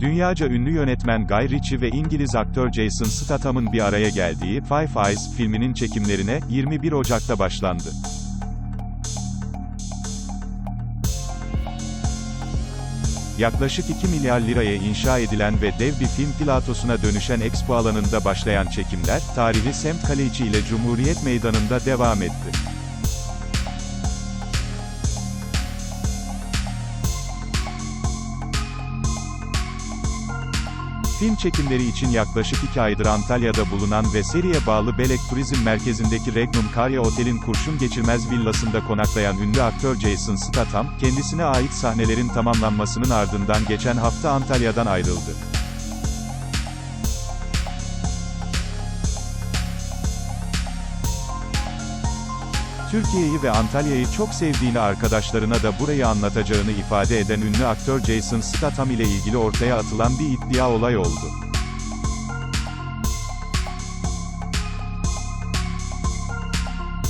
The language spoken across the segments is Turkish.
Dünyaca ünlü yönetmen Guy Ritchie ve İngiliz aktör Jason Statham'ın bir araya geldiği Five Eyes filminin çekimlerine 21 Ocak'ta başlandı. Yaklaşık 2 milyar liraya inşa edilen ve dev bir film platosuna dönüşen expo alanında başlayan çekimler, tarihi semt kale içi ile Cumhuriyet Meydanı'nda devam etti. Film çekimleri için yaklaşık 2 aydır Antalya'da bulunan ve seriye bağlı Belek Turizm Merkezi'ndeki Regnum Karya Otel'in kurşun geçirmez villasında konaklayan ünlü aktör Jason Statham, kendisine ait sahnelerin tamamlanmasının ardından geçen hafta Antalya'dan ayrıldı. Türkiye'yi ve Antalya'yı çok sevdiğini arkadaşlarına da burayı anlatacağını ifade eden ünlü aktör Jason Statham ile ilgili ortaya atılan bir iddia olay oldu.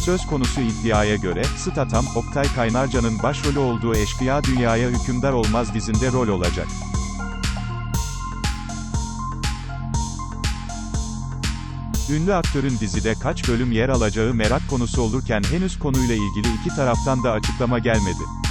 Söz konusu iddiaya göre, Statham, Oktay Kaynarca'nın başrolü olduğu Eşkıya Dünyaya Hükümdar Olmaz dizinde rol olacak. Ünlü aktörün dizide kaç bölüm yer alacağı merak konusu olurken henüz konuyla ilgili iki taraftan da açıklama gelmedi.